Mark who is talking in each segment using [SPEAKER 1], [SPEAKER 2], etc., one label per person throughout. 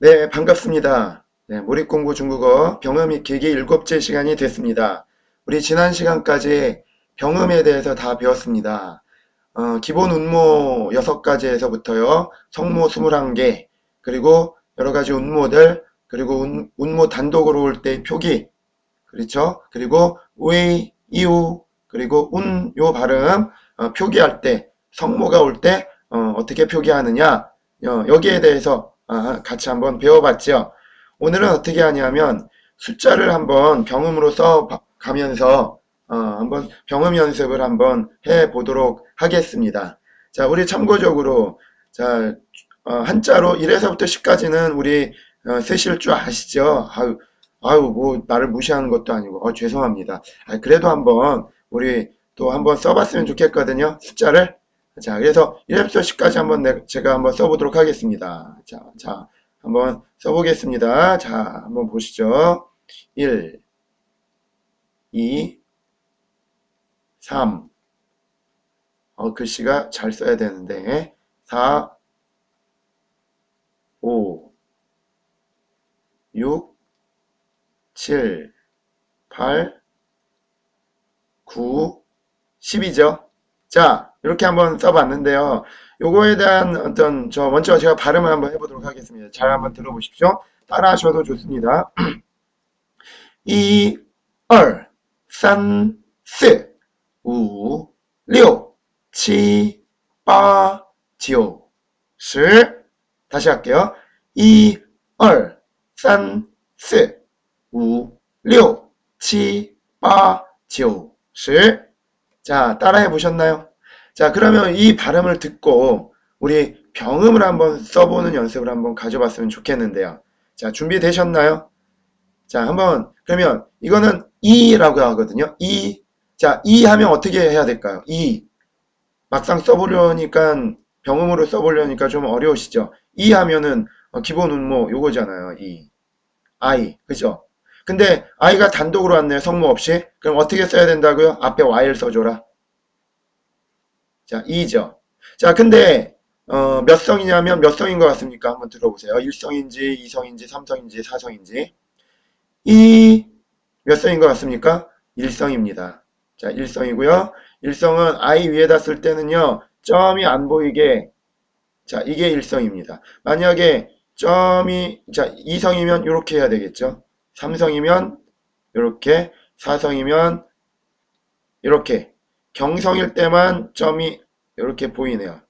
[SPEAKER 1] 네, 반갑습니다. 네, 몰입공부 중국어 병음이 계기 일곱째 시간이 됐습니다. 우리 지난 시간까지 병음에 대해서 다 배웠습니다. 어, 기본 운모 6가지에서부터요, 성모 21개, 그리고 여러 가지 운모들, 그리고 운, 운모 단독으로 올때 표기, 그렇죠? 그리고 의, 이우, 그리고 운, 요 발음, 어, 표기할 때, 성모가 올 때, 어, 떻게 표기하느냐, 어, 여기에 대해서 아, 같이 한번 배워봤죠. 오늘은 어떻게 하냐면 숫자를 한번 병음으로 써 가면서 어, 한번 병음 연습을 한번 해 보도록 하겠습니다. 자, 우리 참고적으로 자, 어, 한자로 1에서부터 10까지는 우리 어, 쓰실 줄 아시죠? 아유, 아유, 뭐 나를 무시하는 것도 아니고 어, 죄송합니다. 아, 그래도 한번 우리 또 한번 써봤으면 좋겠거든요. 숫자를 자, 그래서 1에서 10까지 한번 내, 제가 한번 써보도록 하겠습니다. 자, 자, 한번 써보겠습니다. 자, 한번 보시죠. 1, 2, 3. 어, 글씨가 잘 써야 되는데. 4, 5, 6, 7, 8, 9, 10이죠. 자, 이렇게 한번 써봤는데요. 요거에 대한 어떤 저 먼저 제가 발음을 한번 해보도록 하겠습니다. 잘 한번 들어보십시오. 따라 하셔도 좋습니다. 1, 2, 3, 4, 5, 6, 7, 8, 9, 10. 다시 할게요. 1, 2, 3, 4, 5, 6, 7, 8, 9, 10. 자, 따라해 보셨나요? 자, 그러면 이 발음을 듣고 우리 병음을 한번 써보는 연습을 한번 가져봤으면 좋겠는데요. 자, 준비되셨나요? 자, 한번, 그러면 이거는 이라고 하거든요. 이. 자, 이 하면 어떻게 해야 될까요? 이. 막상 써보려니까, 병음으로 써보려니까 좀 어려우시죠? 이 하면은 어, 기본 운모 요거잖아요. 이. 아이. 그죠? 근데 아이가 단독으로 왔네요. 성모 없이. 그럼 어떻게 써야 된다고요? 앞에 y를 써줘라. 자, 2죠. 자, 근데 어, 몇 성이냐면 몇 성인 것 같습니까? 한번 들어보세요. 1성인지, 2성인지, 3성인지, 4성인지. 이 몇 성인 것 같습니까? 1성입니다. 자, 1성이고요. 1성은 i 위에다 쓸 때는요. 점이 안 보이게 자, 이게 1성입니다. 만약에 점이 자, 2성이면 이렇게 해야 되겠죠. 3성이면 이렇게, 4성이면 이렇게 경성일 때만 점이 이렇게 보이네요.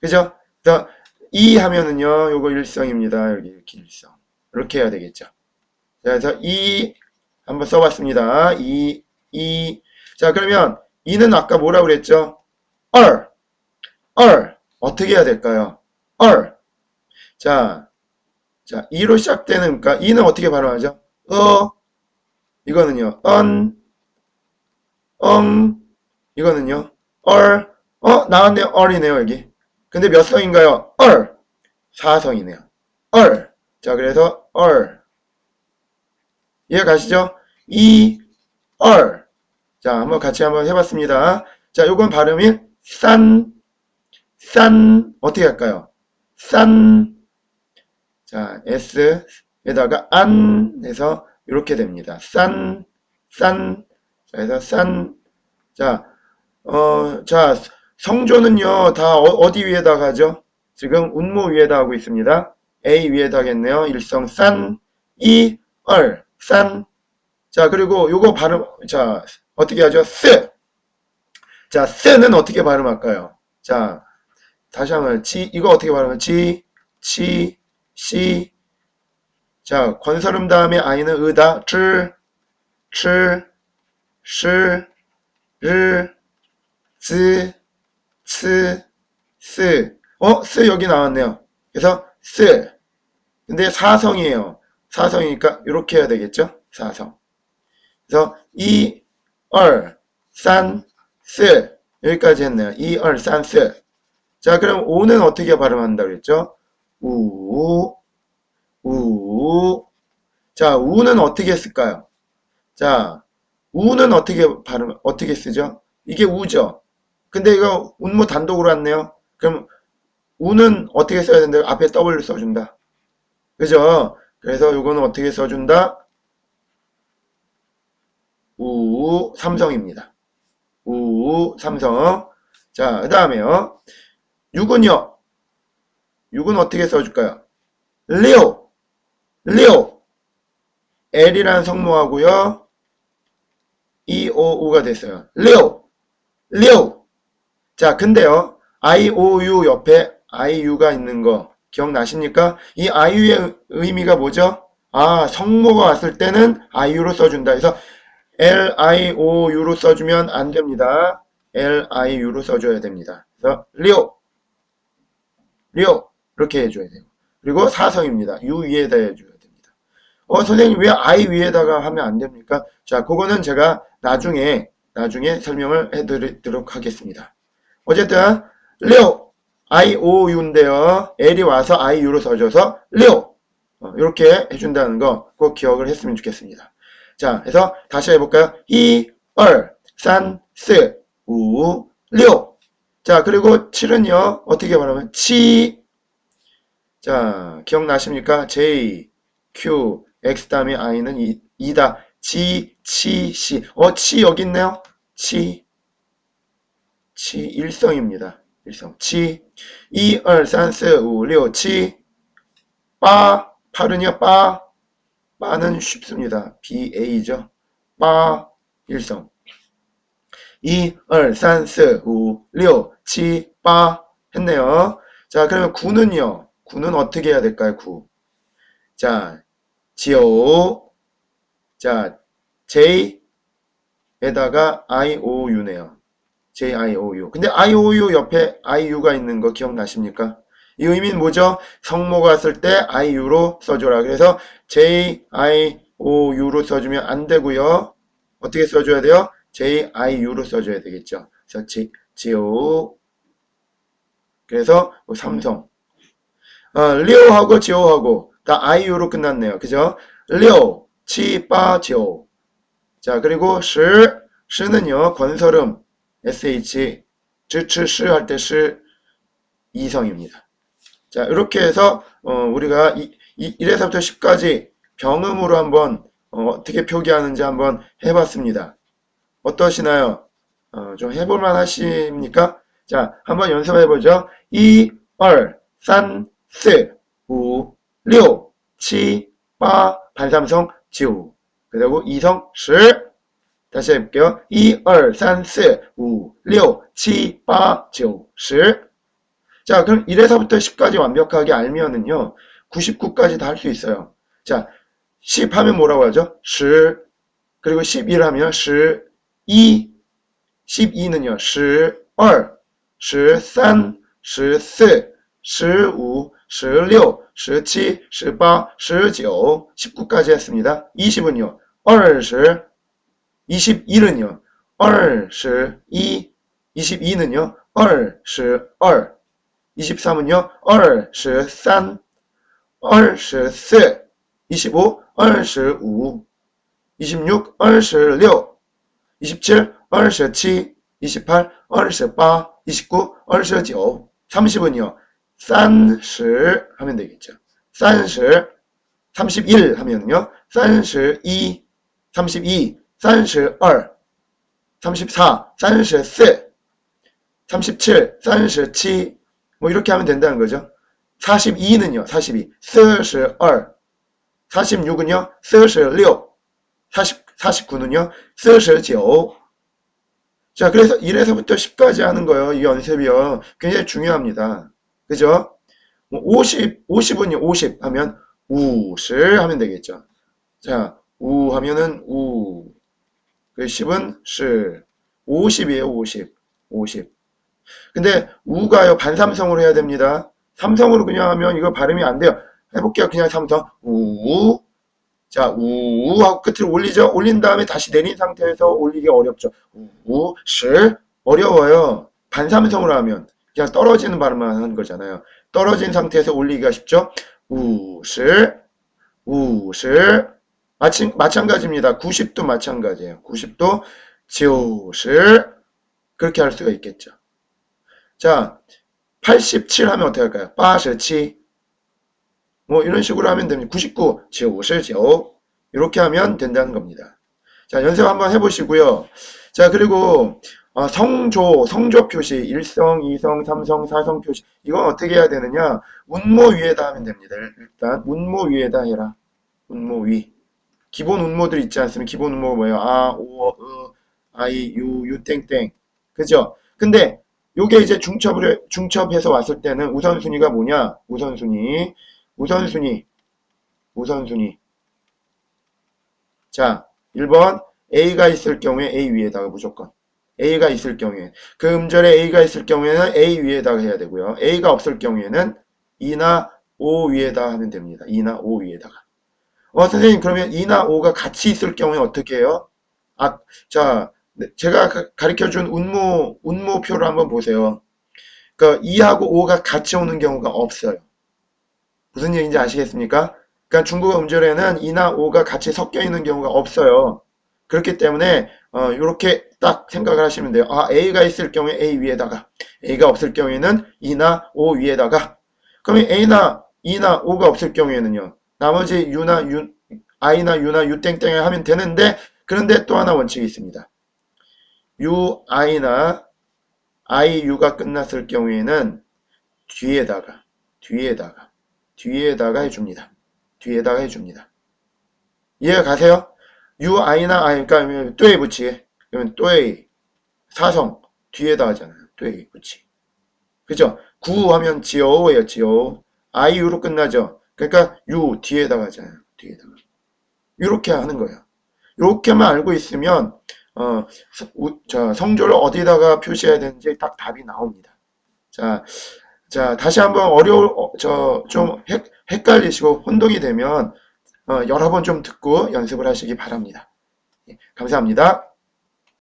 [SPEAKER 1] 그죠? 그래서 이 하면은요, 요거 일성입니다. 여기 이렇게 일성. 이렇게 해야 되겠죠. 자, 그래서 이 한번 써봤습니다. 이, 이. 자, 그러면 이는 아까 뭐라 그랬죠? 얼. 얼. 어떻게 해야 될까요? 얼. 자, 자, 이로 시작되는, 그러니까 이는 어떻게 발음하죠? 어. 이거는요, 언, 음, 이거는요. 얼. 어, 나왔네요. 얼이네요, 여기. 근데 몇 성인가요? 얼. 4성이네요. 얼. 자, 그래서 얼. 이해 가시죠? 이, 얼. 자, 한번 같이 한번 해봤습니다. 자, 요건 발음이 싼, 싼, 어떻게 할까요? 싼. 자, S에다가 안 해서 이렇게 됩니다. 싼, 싼. 자, 그래서 싼. 자, 어, 자, 성조는요, 다 어, 디 위에다 가죠? 지금 운모 위에다 하고 있습니다. A 위에다 하겠네요. 일성 산, 이, 얼, 산. 자, 그리고 요거 발음, 자, 어떻게 하죠? 스. 자, 스는 어떻게 발음할까요? 자, 다시 한번, 지, 이거 어떻게 발음해요? 지, 치, 시. 자, 권설음 다음에 아이는 으다, 쯔, 츠, 시, 르, 즈, 츠, 스. 어? 스 여기 나왔네요. 그래서 스. 근데 사성이에요. 사성이니까 이렇게 해야 되겠죠? 사성. 그래서 이, 얼, 산, 스. 여기까지 했네요. 이, 얼, 산, 스. 자, 그럼 오는 어떻게 발음한다 그랬죠? 우, 우. 자, 우는 어떻게 했을까요? 자, 우는 어떻게 발음, 어떻게 쓰죠? 이게 우죠? 근데 이거 운모 단독으로 왔네요. 그럼 우는 어떻게 써야 된다요? 앞에 W 써준다. 그죠? 그래서 요거는 어떻게 써준다? 우, 삼성입니다. 우, 삼성. 자, 그 다음에요. 6은요. 6은 어떻게 써줄까요? 리오, 리오. L이라는 성모하고요. E, O, U가 됐어요. 리오, 리오. 자, 근데요. I, O, U 옆에 I, U가 있는 거 기억나십니까? 이 I, U의 의미가 뭐죠? 아, 성모가 왔을 때는 I, U로 써준다. 그래서 L, I, O, U로 써주면 안 됩니다. L, I, U로 써줘야 됩니다. 그래서 리오, 리오 이렇게 해줘야 돼요. 그리고 사성입니다. U 위에다 해줘야 됩니다. 어, 선생님 왜 I 위에다가 하면 안 됩니까? 자, 그거는 제가 나중에 나중에 설명을 해드리도록 하겠습니다. 어쨌든 리오 I, O, U인데요. L이 와서 I, U로 써줘서 리오 어, 이렇게 해준다는 거 꼭 기억을 했으면 좋겠습니다. 자, 그래서 다시 해볼까요? 1, 2, 3, 4, 5, 6. 자, 그리고 7은요, 어떻게 말하면, 치. 자, 기억나십니까? J, Q, X 다음에 I는 2, 다 G, 치, C. 어, 치 여기 있네요. 치. 치, 일성입니다. 일성. 치. 2, 2, 3, 4, 5, 6, 치. 빠. 8은요, 빠. 빠는 쉽습니다. BA죠. 빠. 일성. 2, 2, 3, 4, 5, 6, 7, 8 했네요. 자, 그러면 9는요. 9는 어떻게 해야 될까요? 9. 자, 지오. 자, J에다가 IOU네요. JIOU. 근데 IOU 옆에 IU가 있는 거 기억나십니까? 이 의미는 뭐죠? 성모가 왔을 때 IU로 써줘라. 그래서 JIOU로 써주면 안 되고요. 어떻게 써줘야 돼요? JIU로 써줘야 되겠죠. 그래서 G, GO 그래서 뭐 삼성 어, 리오하고 지오하고 다 IU로 끝났네요. 그죠? 리오, 치, 빠, 지오 자 그리고 시, 시는요 건설음 SH 즈츠 시 할 때 시 이성입니다. 자 이렇게 해서 어, 우리가 이, 이, 1에서부터 10까지 병음으로 한번 어, 떻게 표기하는지 한번 해봤습니다. 어떠시나요? 어, 좀 해볼만 하십니까? 자, 한번 연습해보죠. 2, 2, 3, 4, 5, 6, 7, 8, 반삼성, 지우. 그리고 이성, 10. 다시 해볼게요. 2, 2, 3, 4, 5, 6, 7, 8, 9, 10. 자, 그럼 1에서부터 10까지 완벽하게 알면은요, 99까지 다 할 수 있어요. 자, 10 하면 뭐라고 하죠? 10. 그리고 11 하면 10. 1, 12는요, 12, 13, 14, 15, 16, 17, 18, 19, 19까지 했습니다. 20은요, 20, 21은요, 22, 22는요, 22, 23은요, 23, 24, 25, 25, 26, 26, 27, 27, 28, 28, 29, 29, 30은요. 30 하면 되겠죠. 30, 31 하면요. 32, 32, 32, 34, 34, 37, 37, 뭐 이렇게 하면 된다는 거죠. 42는요. 42, 42, 46은요. 46, 40, 49는요. 49. 자, 그래서 1에서부터 10까지 하는 거예요. 이 연습이요. 굉장히 중요합니다. 그죠? 50, 50은요. 50 하면 우실 하면 되겠죠. 자, 우 하면은 우. 그 10은 실. 50이에요. 50. 50. 근데 우가요. 반삼성으로 해야 됩니다. 삼성으로 그냥 하면 이거 발음이 안 돼요. 해볼게요. 그냥 삼성. 우. 자, 우 하고 끝을 올리죠. 올린 다음에 다시 내린 상태에서 올리기 어렵죠. 우, 시 어려워요. 반삼성으로 하면 그냥 떨어지는 발음만 하는 거잖아요. 떨어진 상태에서 올리기가 쉽죠. 우, 시, 우, 시. 마찬, 마찬가지입니다. 90도 마찬가지예요. 90도, 지우, 시. 그렇게 할 수가 있겠죠. 자, 87 하면 어떻게 할까요? 87. 뭐 이런 식으로 하면 됩니다. 99, 95, 이렇게 하면 된다는 겁니다. 자, 연습 한번 해보시고요. 자, 그리고 어, 성조, 성조 표시, 1성, 2성, 3성, 4성 표시. 이건 어떻게 해야 되느냐? 운모 위에다 하면 됩니다. 일단 운모 위에다 해라. 운모 위. 기본 운모들 있지 않습니까? 기본 운모가 뭐예요? 아, 오, 으, 아이, 유, 유, 땡땡. 그죠? 근데 요게 이제 중첩을 중첩해서 왔을 때는 우선순위가 뭐냐? 우선순위. 우선순위. 우선순위. 자, 1번 A가 있을 경우에 A 위에다가 무조건 A가 있을 경우에 그 음절에 A가 있을 경우에는 A 위에다가 해야 되고요. A가 없을 경우에는 2나 5 위에다 하면 됩니다. 2나 5 위에다가. 어, 선생님 그러면 2나 5가 같이 있을 경우에 어떻게 해요? 아, 자, 네, 제가 가르쳐 준 운모 운모표를 한번 보세요. 그러니까 2하고 5가 같이 오는 경우가 없어요. 무슨 얘기인지 아시겠습니까? 그러니까 중국어 음절에는 2나 5가 같이 섞여 있는 경우가 없어요. 그렇기 때문에 어, 이렇게 딱 생각을 하시면 돼요. 아, A가 있을 경우에 A 위에다가 A가 없을 경우에는 2나 5 위에다가 그러면 A나 2나 5가 없을 경우에는요. 나머지 U나 U, I나 U나 U 땡땡을 하면 되는데 그런데 또 하나 원칙이 있습니다. U, I나 I, U가 끝났을 경우에는 뒤에다가 뒤에다가 뒤에다가 해줍니다. 뒤에다가 해줍니다. 이해가 가세요? I나 I, 그러니까 또에 붙이게. 그러면 또에 사성 뒤에다 하잖아요. 또에 붙이. 그죠? 구 하면 지어오예요. 지어. I, U로 끝나죠. 그러니까 U 뒤에다가 하잖아요. 뒤에다가. 이렇게 하는 거예요. 이렇게만 알고 있으면 어, 우- 자, 성조를 어디다가 표시해야 되는지 딱 답이 나옵니다. 자, 자, 다시 한번 어려울, 어, 저, 좀 헷, 헷갈리시고 혼동이 되면, 어, 여러 번 좀 듣고 연습을 하시기 바랍니다. 예, 감사합니다.